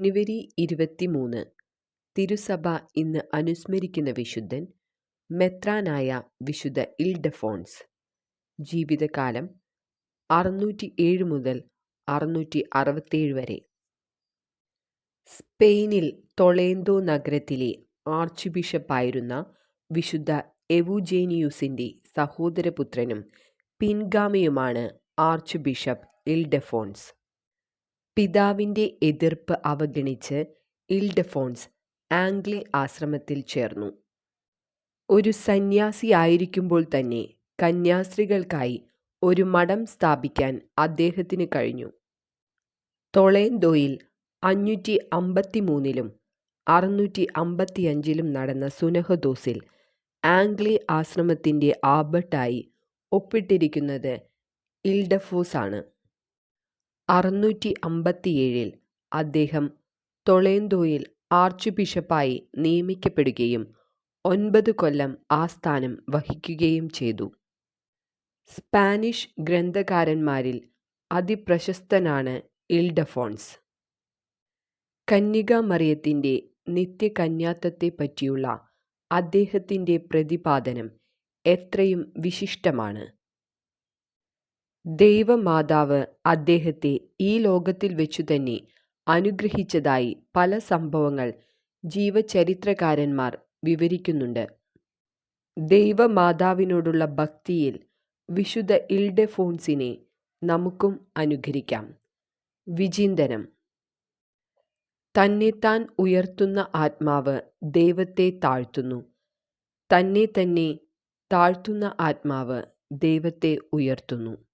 ജനുവരി ഇരുപത്തിമൂന്ന് തിരുസഭ ഇന്ന് അനുസ്മരിക്കുന്ന വിശുദ്ധൻ മെത്രാനായ വിശുദ്ധ ഇൽഡഫോൺസ്. ജീവിതകാലം അറുന്നൂറ്റി ഏഴ് മുതൽ അറുന്നൂറ്റി അറുപത്തേഴ് വരെ. സ്പെയിനിൽ ടൊളേന്തോ നഗരത്തിലെ ആർച്ച് ബിഷപ്പായിരുന്ന വിശുദ്ധ എവുജേനിയൂസിന്റെ സഹോദരപുത്രനും പിൻഗാമിയുമാണ് ആർച്ച് ബിഷപ്പ് ഇൽഡെഫോൺസ്. പിതാവിന്റെ എതിർപ്പ് അവഗണിച്ച് ഇൽഡെഫോൺസ് ആംഗ്ലി ആശ്രമത്തിൽ ചേർന്നു. ഒരു സന്യാസിയായിരിക്കുമ്പോൾ തന്നെ കന്യാസ്ത്രീകൾക്കായി ഒരു മഠം സ്ഥാപിക്കാൻ അദ്ദേഹത്തിന് കഴിഞ്ഞു. തൊളേന്തോയിൽ അഞ്ഞൂറ്റി അമ്പത്തിമൂന്നിലും അറുന്നൂറ്റി അമ്പത്തിയഞ്ചിലും നടന്ന സുനഹദോസിൽ ആംഗ്ലി ആശ്രമത്തിന്റെ ആബട്ടായി ഒപ്പിട്ടിരിക്കുന്നത് ഇൽഡഫോസാണ്. അറുന്നൂറ്റി അമ്പത്തിയേഴിൽ അദ്ദേഹം തൊളേന്തോയിൽ ആർച്ച് ബിഷപ്പായി നിയമിക്കപ്പെടുകയും ഒൻപത് കൊല്ലം ആ സ്ഥാനം വഹിക്കുകയും ചെയ്തു. സ്പാനിഷ് ഗ്രന്ഥകാരന്മാരിൽ അതിപ്രശസ്തനാണ് ഇൽഡഫോൺസ്. കന്യക മറിയത്തിന്റെ നിത്യകന്യാത്വത്തെപ്പറ്റിയുള്ള അദ്ദേഹത്തിന്റെ പ്രതിപാദനം എത്രയും വിശിഷ്ടമാണ്. ദൈവമാതാവ് അദ്ദേഹത്തെ ഈ ലോകത്തിൽ വെച്ചുതന്നെ അനുഗ്രഹിച്ചതായി പല സംഭവങ്ങൾ ജീവചരിത്രകാരന്മാർ വിവരിക്കുന്നുണ്ട്. ദൈവമാതാവിനോടുള്ള ഭക്തിയിൽ വിശുദ്ധ ഇൽഡെഫോൺസിനെ നമുക്കും അനുകരിക്കാം. വിചിന്തനം. തന്നെത്താൻ ഉയർത്തുന്ന ആത്മാവ് ദൈവത്തെ താഴ്ത്തുന്നു. തന്നെ തന്നെ താഴ്ത്തുന്ന ആത്മാവ് ദൈവത്തെ ഉയർത്തുന്നു.